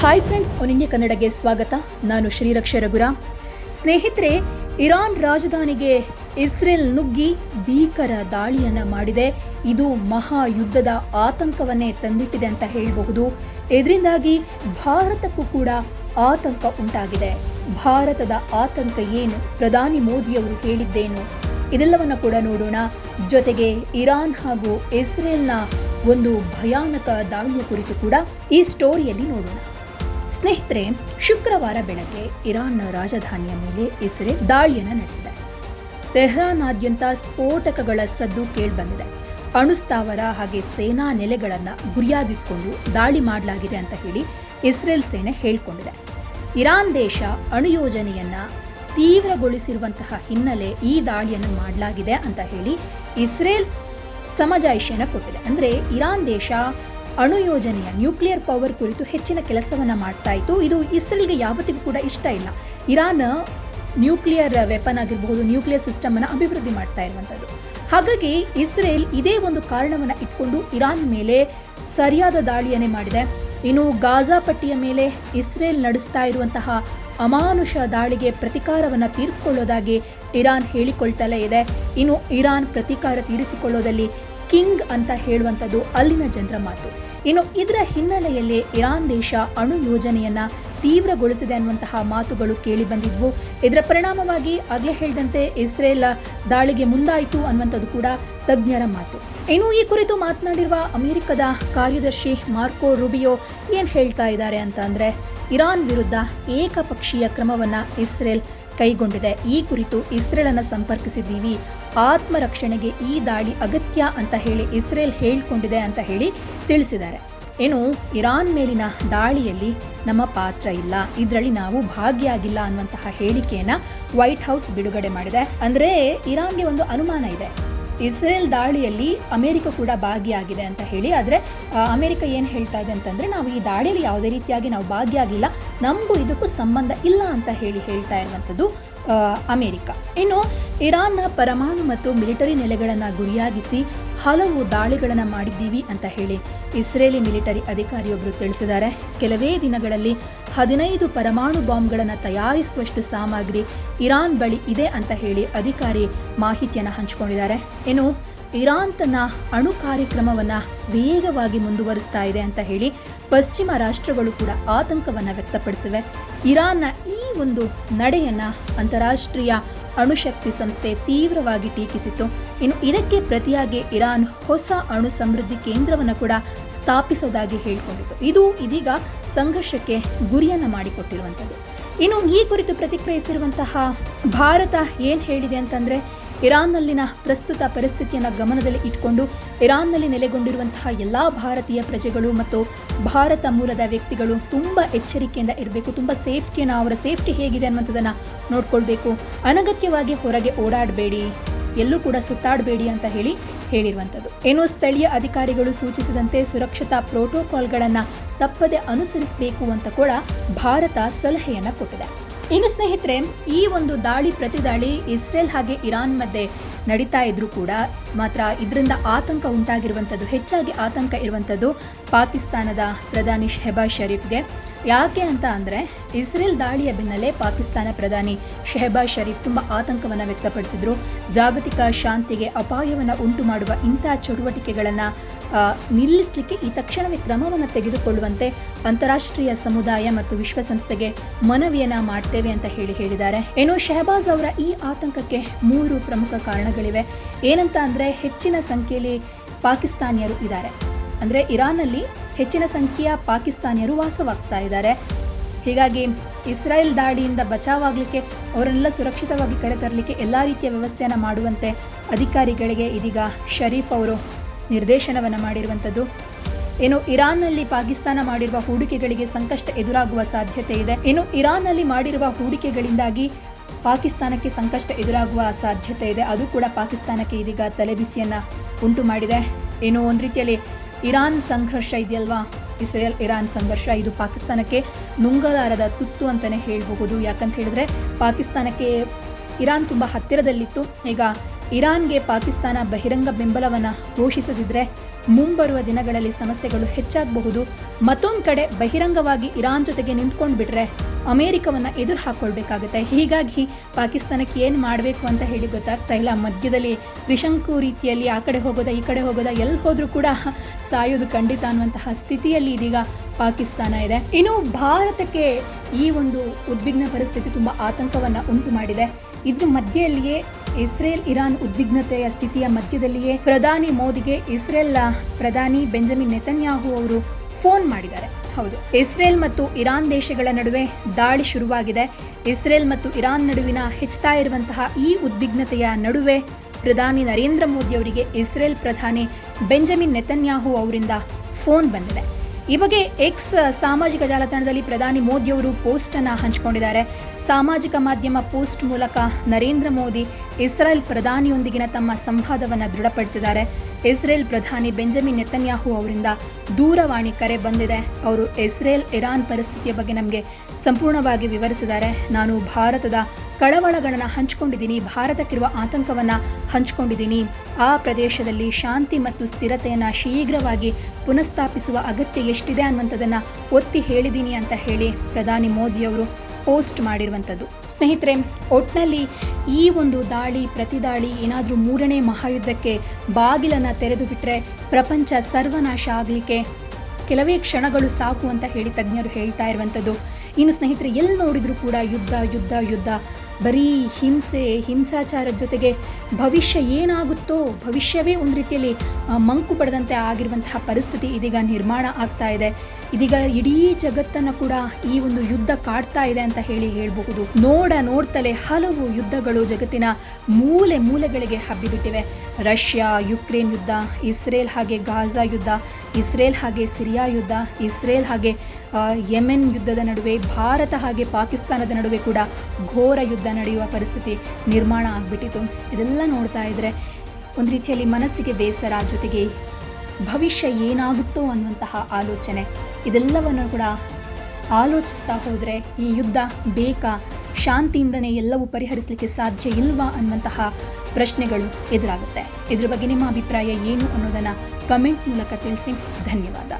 Hi friends one ಕನ್ನಡಗೆ ಸ್ವಾಗತ. ನಾನು ಶ್ರೀರಕ್ಷ ರಘುರಾಮ್. ಸ್ನೇಹಿತರೆ, ಇರಾನ್ ರಾಜಧಾನಿಗೆ ಇಸ್ರೇಲ್ ನುಗ್ಗಿ ಭೀಕರ ದಾಳಿಯನ್ನ ಮಾಡಿದೆ. ಇದು ಮಹಾ ಯುದ್ಧದ ಆತಂಕವನ್ನೇ ತಂದಿಟ್ಟಿದೆ ಅಂತ ಹೇಳಬಹುದು. ಇದರಿಂದಾಗಿ ಭಾರತಕ್ಕೂ ಕೂಡ ಆತಂಕ ಉಂಟಾಗಿದೆ. ಭಾರತದ ಆತಂಕ ಏನು? ಪ್ರಧಾನಿ ಮೋದಿಯವರು ಹೇಳಿದ್ದೇನು? ಇದೆಲ್ಲವನ್ನ ಕೂಡ ನೋಡೋಣ. ಜೊತೆಗೆ ಇರಾನ್ ಹಾಗೂ ಇಸ್ರೇಲ್ನ ಒಂದು ಭಯಾನಕ ದಾಳಿಯ ಕುರಿತು ಕೂಡ ಈ ಸ್ಟೋರಿಯಲ್ಲಿ ನೋಡೋಣ. ಸ್ನೇಹಿತರೆ, ಶುಕ್ರವಾರ ಬೆಳಗ್ಗೆ ಇರಾನ್ನ ರಾಜಧಾನಿಯ ಮೇಲೆ ಇಸ್ರೇಲ್ ದಾಳಿಯನ್ನು ನಡೆಸಿದೆ. ತೆಹ್ರಾನ್ನಾದ್ಯಂತ ಸ್ಫೋಟಕಗಳ ಸದ್ದು ಕೇಳಿಬಂದಿದೆ. ಅಣುಸ್ಥಾವರ ಹಾಗೆ ಸೇನಾ ನೆಲೆಗಳನ್ನು ಗುರಿಯಾಗಿಟ್ಕೊಂಡು ದಾಳಿ ಮಾಡಲಾಗಿದೆ ಅಂತ ಹೇಳಿ ಇಸ್ರೇಲ್ ಸೇನೆ ಹೇಳಿಕೊಂಡಿದೆ. ಇರಾನ್ ದೇಶ ಅಣು ಯೋಜನೆಯನ್ನ ತೀವ್ರಗೊಳಿಸಿರುವಂತಹ ಹಿನ್ನೆಲೆ ಈ ದಾಳಿಯನ್ನು ಮಾಡಲಾಗಿದೆ ಅಂತ ಹೇಳಿ ಇಸ್ರೇಲ್ ಸಮಜಾಯಿಷಿಯನ್ನು ಕೊಟ್ಟಿದೆ. ಅಂದರೆ ಇರಾನ್ ದೇಶ ಅಣು ಯೋಜನೆಯ ನ್ಯೂಕ್ಲಿಯರ್ ಪವರ್ ಕುರಿತು ಹೆಚ್ಚಿನ ಕೆಲಸವನ್ನ ಮಾಡ್ತಾ ಇತ್ತು. ಇದು ಇಸ್ರೇಲ್ಗೆ ಯಾವತ್ತಿಗೂ ಕೂಡ ಇಷ್ಟ ಇಲ್ಲ. ಇರಾನ್ ನ್ಯೂಕ್ಲಿಯರ್ ವೆಪನ್ ಆಗಿರಬಹುದು, ನ್ಯೂಕ್ಲಿಯರ್ ಸಿಸ್ಟಮ್ ಅನ್ನು ಅಭಿವೃದ್ಧಿ ಮಾಡ್ತಾ ಇರುವಂಥದ್ದು ಹಾಗಾಗಿ ಇಸ್ರೇಲ್ ಇದೇ ಒಂದು ಕಾರಣವನ್ನು ಇಟ್ಕೊಂಡು ಇರಾನ್ ಮೇಲೆ ಸರಿಯಾದ ದಾಳಿಯನ್ನೇ ಮಾಡಿದೆ. ಇನ್ನು ಗಾಜಾ ಪಟ್ಟಿಯ ಮೇಲೆ ಇಸ್ರೇಲ್ ನಡೆಸ್ತಾ ಇರುವಂತಹ ಅಮಾನುಷ ದಾಳಿಗೆ ಪ್ರತಿಕಾರವನ್ನು ತೀರಿಸಿಕೊಳ್ಳೋದಾಗಿ ಇರಾನ್ ಹೇಳಿಕೊಳ್ತಲೇ ಇದೆ. ಇನ್ನು ಇರಾನ್ ಪ್ರತೀಕಾರ ತೀರಿಸಿಕೊಳ್ಳೋದಲ್ಲಿ ಕಿಂಗ್ ಅಂತ ಹೇಳುವಂಥದ್ದು ಅಲ್ಲಿನ ಜನರ ಮಾತು. ಇನ್ನು ಇದರ ಹಿನ್ನೆಲೆಯಲ್ಲಿ ಇರಾನ್ ದೇಶ ಅಣು ಯೋಜನೆಯನ್ನ ತೀವ್ರಗೊಳಿಸಿದೆ ಅನ್ನುವಂತಹ ಮಾತುಗಳು ಕೇಳಿ ಬಂದಿದ್ವು. ಇದರ ಪರಿಣಾಮವಾಗಿ ಆಗಲೇ ಹೇಳಿದಂತೆ ಇಸ್ರೇಲ್ ದಾಳಿಗೆ ಮುಂದಾಯಿತು ಅನ್ನುವಂಥದ್ದು ಕೂಡ ತಜ್ಞರ ಮಾತು. ಇನ್ನು ಈ ಕುರಿತು ಮಾತನಾಡಿರುವ ಅಮೆರಿಕದ ಕಾರ್ಯದರ್ಶಿ ಮಾರ್ಕೋ ರುಬಿಯೋ ಏನ್ ಹೇಳ್ತಾ ಇದ್ದಾರೆ ಅಂತ ಇರಾನ್ ವಿರುದ್ಧ ಏಕಪಕ್ಷೀಯ ಕ್ರಮವನ್ನ ಇಸ್ರೇಲ್ ಕೈಗೊಂಡಿದೆ. ಈ ಕುರಿತು ಇಸ್ರೇಲನ್ನು ಸಂಪರ್ಕಿಸಿದ್ದೀವಿ. ಆತ್ಮರಕ್ಷಣೆಗೆ ಈ ದಾಳಿ ಅಗತ್ಯ ಅಂತ ಹೇಳಿ ಇಸ್ರೇಲ್ ಹೇಳ್ಕೊಂಡಿದೆ ಅಂತ ಹೇಳಿ ತಿಳಿಸಿದ್ದಾರೆ. ಏನು, ಇರಾನ್ ಮೇಲಿನ ದಾಳಿಯಲ್ಲಿ ನಮ್ಮ ಪಾತ್ರ ಇಲ್ಲ. ಇದರಲ್ಲಿ ನಾವು ಭಾಗಿಯಾಗಿಲ್ಲ ಅನ್ನುವಂತಹ ಹೇಳಿಕೆಯನ್ನ ವೈಟ್ ಹೌಸ್ ಬಿಡುಗಡೆ ಮಾಡಿದೆ. ಅಂದ್ರೆ ಇರಾನ್ಗೆ ಒಂದು ಅನುಮಾನ ಇದೆ. ಇಸ್ರೇಲ್ ದಾಳಿಯಲ್ಲಿ ಅಮೆರಿಕ ಕೂಡ ಭಾಗಿಯಾಗಿದೆ ಅಂತ ಹೇಳಿ, ಆದರೆ ಅಮೆರಿಕ ಏನು ಹೇಳ್ತಾ ಇದೆ ಅಂತಂದರೆ, ನಾವು ಈ ದಾಳಿಯಲ್ಲಿ ಯಾವುದೇ ರೀತಿಯಾಗಿ ನಾವು ಭಾಗಿಯಾಗಿಲ್ಲ, ನಮಗೂ ಇದಕ್ಕೂ ಸಂಬಂಧ ಇಲ್ಲ ಅಂತ ಹೇಳಿ ಹೇಳ್ತಾ ಇರುವಂಥದ್ದು ಅಮೆರಿಕ. ಇನ್ನು ಇರಾನ್ನ ಪರಮಾಣು ಮತ್ತು ಮಿಲಿಟರಿ ನೆಲೆಗಳನ್ನು ಗುರಿಯಾಗಿಸಿ ಹಲವು ದಾಳಿಗಳನ್ನು ಮಾಡಿದ್ದೀವಿ ಅಂತ ಹೇಳಿ ಇಸ್ರೇಲಿ ಮಿಲಿಟರಿ ಅಧಿಕಾರಿಯೊಬ್ಬರು ತಿಳಿಸಿದ್ದಾರೆ. ಕೆಲವೇ ದಿನಗಳಲ್ಲಿ ಹದಿನೈದು ಪರಮಾಣು ಬಾಂಬ್ಗಳನ್ನು ತಯಾರಿಸುವಷ್ಟು ಸಾಮಗ್ರಿ ಇರಾನ್ ಬಳಿ ಇದೆ ಅಂತ ಹೇಳಿ ಅಧಿಕಾರಿ ಮಾಹಿತಿಯನ್ನು ಹಂಚಿಕೊಂಡಿದ್ದಾರೆ. ಇನ್ನು ಇರಾನ್ ತನ್ನ ಅಣು ಕಾರ್ಯಕ್ರಮವನ್ನು ವೇಗವಾಗಿ ಮುಂದುವರಿಸ್ತಾ ಇದೆ ಅಂತ ಹೇಳಿ ಪಶ್ಚಿಮ ರಾಷ್ಟ್ರಗಳು ಕೂಡ ಆತಂಕವನ್ನು ವ್ಯಕ್ತಪಡಿಸಿವೆ. ಇರಾನ್ನ ಈ ಒಂದು ನಡೆಯನ್ನು ಅಂತಾರಾಷ್ಟ್ರೀಯ ಅಣುಶಕ್ತಿ ಸಂಸ್ಥೆ ತೀವ್ರವಾಗಿ ಟೀಕಿಸಿತ್ತು. ಇನ್ನು ಇದಕ್ಕೆ ಪ್ರತಿಯಾಗಿ ಇರಾನ್ ಹೊಸ ಅಣು ಸಮೃದ್ಧಿ ಕೇಂದ್ರವನ್ನು ಕೂಡ ಸ್ಥಾಪಿಸೋದಾಗಿ ಹೇಳಿಕೊಂಡಿತ್ತು. ಇದು ಇದೀಗ ಸಂಘರ್ಷಕ್ಕೆ ಗುರಿಯನ್ನು ಮಾಡಿಕೊಟ್ಟಿರುವಂಥದ್ದು ಇನ್ನು ಈ ಕುರಿತು ಪ್ರತಿಕ್ರಿಯಿಸಿರುವಂತಹ ಭಾರತ ಏನು ಹೇಳಿದೆ ಅಂತಂದ್ರೆ ಇರಾನ್ನಲ್ಲಿನ ಪ್ರಸ್ತುತ ಪರಿಸ್ಥಿತಿಯನ್ನು ಗಮನದಲ್ಲಿ ಇಟ್ಕೊಂಡು ಇರಾನ್ನಲ್ಲಿ ನೆಲೆಗೊಂಡಿರುವಂತಹ ಎಲ್ಲ ಭಾರತೀಯ ಪ್ರಜೆಗಳು ಮತ್ತು ಭಾರತ ಮೂಲದ ವ್ಯಕ್ತಿಗಳು ತುಂಬ ಎಚ್ಚರಿಕೆಯಿಂದ ಇರಬೇಕು, ತುಂಬ ಸೇಫ್ಟಿಯನ್ನು, ಅವರ ಸೇಫ್ಟಿ ಹೇಗಿದೆ ಅನ್ನುವಂಥದ್ದನ್ನು ನೋಡ್ಕೊಳ್ಬೇಕು. ಅನಗತ್ಯವಾಗಿ ಹೊರಗೆ ಓಡಾಡಬೇಡಿ, ಎಲ್ಲೂ ಕೂಡ ಸುತ್ತಾಡಬೇಡಿ ಅಂತ ಹೇಳಿ ಹೇಳಿರುವಂಥದ್ದು. ಏನು ಸ್ಥಳೀಯ ಅಧಿಕಾರಿಗಳು ಸೂಚಿಸಿದಂತೆ ಸುರಕ್ಷತಾ ಪ್ರೋಟೋಕಾಲ್ಗಳನ್ನು ತಪ್ಪದೆ ಅನುಸರಿಸಬೇಕು ಅಂತ ಕೂಡ ಭಾರತ ಸಲಹೆಯನ್ನು ಕೊಟ್ಟಿದೆ. ಇನ್ನು ಸ್ನೇಹಿತರೆ, ಈ ಒಂದು ದಾಳಿ ಪ್ರತಿದಾಳಿ ಇಸ್ರೇಲ್ ಹಾಗೆ ಇರಾನ್ ಮಧ್ಯೆ ನಡೀತಾ ಇದ್ರೂ ಕೂಡ ಮಾತ್ರ ಇದರಿಂದ ಆತಂಕ ಉಂಟಾಗಿರುವಂಥದ್ದು, ಹೆಚ್ಚಾಗಿ ಆತಂಕ ಇರುವಂಥದ್ದು ಪಾಕಿಸ್ತಾನದ ಪ್ರಧಾನಿ ಶೆಹಬಾಜ್ ಶರೀಫ್ಗೆ. ಯಾಕೆ ಅಂತ ಅಂದರೆ ಇಸ್ರೇಲ್ ದಾಳಿಯ ಬೆನ್ನಲ್ಲೇ ಪಾಕಿಸ್ತಾನ ಪ್ರಧಾನಿ ಶೆಹಬಾಜ್ ಶರೀಫ್ ತುಂಬಾ ಆತಂಕವನ್ನು ವ್ಯಕ್ತಪಡಿಸಿದ್ರು. ಜಾಗತಿಕ ಶಾಂತಿಗೆ ಅಪಾಯವನ್ನು ಉಂಟು ಮಾಡುವ ಇಂತಹ ಚಟುವಟಿಕೆಗಳನ್ನು ನಿಲ್ಲಿಸಲಿಕ್ಕೆ ಈ ತಕ್ಷಣವೇ ಕ್ರಮವನ್ನು ತೆಗೆದುಕೊಳ್ಳುವಂತೆ ಅಂತಾರಾಷ್ಟ್ರೀಯ ಸಮುದಾಯ ಮತ್ತು ವಿಶ್ವಸಂಸ್ಥೆಗೆ ಮನವಿಯನ್ನ ಮಾಡ್ತೇವೆ ಅಂತ ಹೇಳಿ ಹೇಳಿದ್ದಾರೆ. ಏನು ಶೆಹಬಾಜ್ ಅವರ ಈ ಆತಂಕಕ್ಕೆ ಮೂರು ಪ್ರಮುಖ ಕಾರಣಗಳಿವೆ. ಏನಂತ ಅಂದರೆ ಹೆಚ್ಚಿನ ಸಂಖ್ಯೆಯಲ್ಲಿ ಪಾಕಿಸ್ತಾನಿಯರು ಇದ್ದಾರೆ. ಅಂದರೆ ಇರಾನಲ್ಲಿ ಹೆಚ್ಚಿನ ಸಂಖ್ಯೆಯ ಪಾಕಿಸ್ತಾನಿಯರು ವಾಸವಾಗ್ತಾ ಇದ್ದಾರೆ. ಹೀಗಾಗಿ ಇಸ್ರಾಯೇಲ್ ದಾಳಿಯಿಂದ ಬಚಾವಾಗಲಿಕ್ಕೆ ಅವರನ್ನೆಲ್ಲ ಸುರಕ್ಷಿತವಾಗಿ ಕರೆತರಲಿಕ್ಕೆ ಎಲ್ಲ ರೀತಿಯ ವ್ಯವಸ್ಥೆಯನ್ನು ಮಾಡುವಂತೆ ಅಧಿಕಾರಿಗಳಿಗೆ ಇದೀಗ ಶರೀಫ್ ಅವರು ನಿರ್ದೇಶನವನ್ನು ಮಾಡಿರುವಂಥದ್ದು ಏನು ಇರಾನ್ನಲ್ಲಿ ಪಾಕಿಸ್ತಾನ ಮಾಡಿರುವ ಹೂಡಿಕೆಗಳಿಗೆ ಸಂಕಷ್ಟ ಎದುರಾಗುವ ಸಾಧ್ಯತೆ ಇದೆ. ಇನ್ನು ಇರಾನ್ನಲ್ಲಿ ಮಾಡಿರುವ ಹೂಡಿಕೆಗಳಿಂದಾಗಿ ಪಾಕಿಸ್ತಾನಕ್ಕೆ ಸಂಕಷ್ಟ ಎದುರಾಗುವ ಸಾಧ್ಯತೆ ಇದೆ. ಅದು ಕೂಡ ಪಾಕಿಸ್ತಾನಕ್ಕೆ ಇದೀಗ ತಲೆಬಿಸಿಯನ್ನು ಉಂಟು ಮಾಡಿದೆ ಏನು ಒಂದು ರೀತಿಯಲ್ಲಿ ಇರಾನ್ ಸಂಘರ್ಷ ಇದೆಯಲ್ವಾ? ಇಸ್ರೇಲ್ ಇರಾನ್ ಸಂಘರ್ಷ. ಇದು ಪಾಕಿಸ್ತಾನಕ್ಕೆ ನುಂಗಲಾರದ ತುತ್ತು ಅಂತಾನೆ ಹೇಳಬಹುದು. ಯಾಕಂತ ಹೇಳಿದ್ರೆ ಪಾಕಿಸ್ತಾನಕ್ಕೆ ಇರಾನ್ ತುಂಬಾ ಹತ್ತಿರದಲ್ಲಿತ್ತು. ಈಗ ಇರಾನ್ಗೆ ಪಾಕಿಸ್ತಾನ ಬಹಿರಂಗ ಬೆಂಬಲವನ್ನು ಘೋಷಿಸದಿದ್ರೆ ಮುಂಬರುವ ದಿನಗಳಲ್ಲಿ ಸಮಸ್ಯೆಗಳು ಹೆಚ್ಚಾಗಬಹುದು. ಮತ್ತೊಂದು ಕಡೆ ಬಹಿರಂಗವಾಗಿ ಇರಾನ್ ಜೊತೆಗೆ ನಿಂತ್ಕೊಂಡು ಬಿಟ್ರೆ ಅಮೆರಿಕವನ್ನ ಎದುರು ಹಾಕೊಳ್ಬೇಕಾಗುತ್ತೆ. ಹೀಗಾಗಿ ಪಾಕಿಸ್ತಾನಕ್ಕೆ ಏನು ಮಾಡಬೇಕು ಅಂತ ಹೇಳಿ ಗೊತ್ತಾಗ್ತಾ ಇಲ್ಲ. ಮಧ್ಯದಲ್ಲಿ ತ್ರಿಶಂಕು ರೀತಿಯಲ್ಲಿ ಆ ಕಡೆ ಹೋಗೋದ, ಈ ಕಡೆ ಹೋಗೋದ ಎಲ್ಲಿ ಹೋದ್ರೂ ಕೂಡ ಸಾಯೋದು ಖಂಡಿತ ಅನ್ನುವಂತಹ ಸ್ಥಿತಿಯಲ್ಲಿ ಇದೀಗ ಪಾಕಿಸ್ತಾನ ಇದೆ. ಇನ್ನು ಭಾರತಕ್ಕೆ ಈ ಒಂದು ಉದ್ವಿಗ್ನ ಪರಿಸ್ಥಿತಿ ತುಂಬ ಆತಂಕವನ್ನ ಉಂಟು ಮಾಡಿದೆ. ಇದ್ರ ಮಧ್ಯೆಯಲ್ಲಿಯೇ ಇಸ್ರೇಲ್ ಇರಾನ್ ಉದ್ವಿಗ್ನತೆಯ ಸ್ಥಿತಿಯ ಮಧ್ಯದಲ್ಲಿಯೇ ಪ್ರಧಾನಿ ಮೋದಿಗೆ ಇಸ್ರೇಲ್ ಪ್ರಧಾನಿ ಬೆಂಜಮಿನ್ ನೆತನ್ಯಾಹು ಅವರು ಫೋನ್ ಮಾಡಿದ್ದಾರೆ. ಹೌದು, ಇಸ್ರೇಲ್ ಮತ್ತು ಇರಾನ್ ದೇಶಗಳ ನಡುವೆ ದಾಳಿ ಶುರುವಾಗಿದೆ. ಇಸ್ರೇಲ್ ಮತ್ತು ಇರಾನ್ ನಡುವಿನ ಹೆಚ್ಚುತ್ತಾ ಇರುವಂತಹ ಈ ಉದ್ವಿಗ್ನತೆಯ ನಡುವೆ ಪ್ರಧಾನಿ ನರೇಂದ್ರ ಮೋದಿ ಅವರಿಗೆ ಇಸ್ರೇಲ್ ಪ್ರಧಾನಿ ಬೆಂಜಮಿನ್ ನೆತನ್ಯಾಹು ಅವರಿಂದ ಫೋನ್ ಬಂದಿದೆ. ಈ ಬಗ್ಗೆ ಎಕ್ಸ್ ಸಾಮಾಜಿಕ ಜಾಲತಾಣದಲ್ಲಿ ಪ್ರಧಾನಿ ಮೋದಿ ಅವರು ಪೋಸ್ಟ್ ಅನ್ನ ಹಂಚಿಕೊಂಡಿದ್ದಾರೆ. ಸಾಮಾಜಿಕ ಮಾಧ್ಯಮ ಪೋಸ್ಟ್ ಮೂಲಕ ನರೇಂದ್ರ ಮೋದಿ, ಇಸ್ರಾಯೇಲ್ ಪ್ರಧಾನಿಯೊಂದಿಗಿನ ತಮ್ಮ ಸಂವಾದವನ್ನು ದೃಢಪಡಿಸಿದ್ದಾರೆ. ಇಸ್ರೇಲ್ ಪ್ರಧಾನಿ ಬೆಂಜಮಿನ್ ನೆತನ್ಯಾಹು ಅವರಿಂದ ದೂರವಾಣಿ ಕರೆ ಬಂದಿದೆ. ಅವರು ಇಸ್ರೇಲ್ ಇರಾನ್ ಪರಿಸ್ಥಿತಿಯ ಬಗ್ಗೆ ನಮಗೆ ಸಂಪೂರ್ಣವಾಗಿ ವಿವರಿಸಿದ್ದಾರೆ. ನಾನು ಭಾರತದ ಕಳವಳಗಳನ್ನು ಹಂಚಿಕೊಂಡಿದ್ದೀನಿ, ಭಾರತಕ್ಕಿರುವ ಆತಂಕವನ್ನು ಹಂಚಿಕೊಂಡಿದ್ದೀನಿ. ಆ ಪ್ರದೇಶದಲ್ಲಿ ಶಾಂತಿ ಮತ್ತು ಸ್ಥಿರತೆಯನ್ನು ಶೀಘ್ರವಾಗಿ ಪುನಃಸ್ಥಾಪಿಸುವ ಅಗತ್ಯ ಎಷ್ಟಿದೆ ಅನ್ನುವಂಥದ್ದನ್ನು ಒತ್ತಿ ಹೇಳಿದ್ದೀನಿ ಅಂತ ಹೇಳಿ ಪ್ರಧಾನಿ ಮೋದಿಯವರು ಪೋಸ್ಟ್ ಮಾಡಿರುವಂಥದ್ದು. ಸ್ನೇಹಿತರೆ, ಒಟ್ನಲ್ಲಿ ಈ ಒಂದು ದಾಳಿ ಪ್ರತಿದಾಳಿ ಏನಾದರೂ ಮೂರನೇ ಮಹಾಯುದ್ಧಕ್ಕೆ ಬಾಗಿಲನ್ನು ತೆರೆದು ಬಿಟ್ಟರೆ ಪ್ರಪಂಚ ಸರ್ವನಾಶ ಆಗಲಿಕ್ಕೆ ಕೆಲವೇ ಕ್ಷಣಗಳು ಸಾಕು ಅಂತ ಹೇಳಿ ತಜ್ಞರು ಹೇಳ್ತಾ ಇರುವಂಥದ್ದು. ಇನ್ನು ಸ್ನೇಹಿತರೆ, ಎಲ್ಲಿ ನೋಡಿದರೂ ಕೂಡ ಯುದ್ಧ ಯುದ್ಧ ಯುದ್ಧ. ಬರೀ ಹಿಂಸೆ ಹಿಂಸಾಚಾರದ ಜೊತೆಗೆ ಭವಿಷ್ಯ ಏನಾಗುತ್ತೋ ಭವಿಷ್ಯವೇ ಒಂದು ರೀತಿಯಲ್ಲಿ ಮಂಕು ಪಡೆದಂತೆ ಆಗಿರುವಂತಹ ಪರಿಸ್ಥಿತಿ ಇದೀಗ ನಿರ್ಮಾಣ ಆಗ್ತಾ ಇದೆ. ಇದೀಗ ಇಡೀ ಜಗತ್ತನ್ನು ಕೂಡ ಈ ಒಂದು ಯುದ್ಧ ಕಾಡ್ತಾ ಇದೆ ಅಂತ ಹೇಳಿ ಹೇಳಬಹುದು. ನೋಡ ನೋಡ್ತಲೇ ಹಲವು ಯುದ್ಧಗಳು ಜಗತ್ತಿನ ಮೂಲೆ ಮೂಲೆಗಳಿಗೆ ಹಬ್ಬಿಬಿಟ್ಟಿವೆ. ರಷ್ಯಾ, ಯುಕ್ರೇನ್ ಯುದ್ಧ, ಇಸ್ರೇಲ್ ಹಾಗೆ ಗಾಜಾ ಯುದ್ಧ, ಇಸ್ರೇಲ್ ಹಾಗೆ ಸಿರಿಯಾ ಯುದ್ಧ, ಇಸ್ರೇಲ್ ಹಾಗೆ ಯೆಮೆನ್ ಯುದ್ಧದ ನಡುವೆ, ಭಾರತ ಹಾಗೆ ಪಾಕಿಸ್ತಾನದ ನಡುವೆ ಕೂಡ ಘೋರ ಯುದ್ಧ ನಡೆಯುವ ಪರಿಸ್ಥಿತಿ ನಿರ್ಮಾಣ ಆಗ್ಬಿಟ್ಟಿತ್ತು ಇದೆಲ್ಲ ನೋಡ್ತಾ ಇದ್ರೆ ಒಂದು ರೀತಿಯಲ್ಲಿ ಮನಸ್ಸಿಗೆ ಬೇಸರ ಜೊತೆಗೆ ಭವಿಷ್ಯ ಏನಾಗುತ್ತೋ ಅನ್ನುವಂತಹ ಆಲೋಚನೆ. ಇದೆಲ್ಲವನ್ನು ಕೂಡ ಆಲೋಚಿಸ್ತಾ ಹೋದರೆ ಈ ಯುದ್ಧ ಬೇಕಾ ಶಾಂತಿಯಿಂದನೇ ಎಲ್ಲವೂ ಪರಿಹರಿಸಲಿಕ್ಕೆ ಸಾಧ್ಯ ಇಲ್ವಾ ಅನ್ನುವಂತಹ ಪ್ರಶ್ನೆಗಳು ಎದುರಾಗುತ್ತೆ. ಇದ್ರ ಬಗ್ಗೆ ನಿಮ್ಮ ಅಭಿಪ್ರಾಯ ಏನು ಅನ್ನೋದನ್ನು ಕಮೆಂಟ್ ಮೂಲಕ ತಿಳಿಸಿ. ಧನ್ಯವಾದ.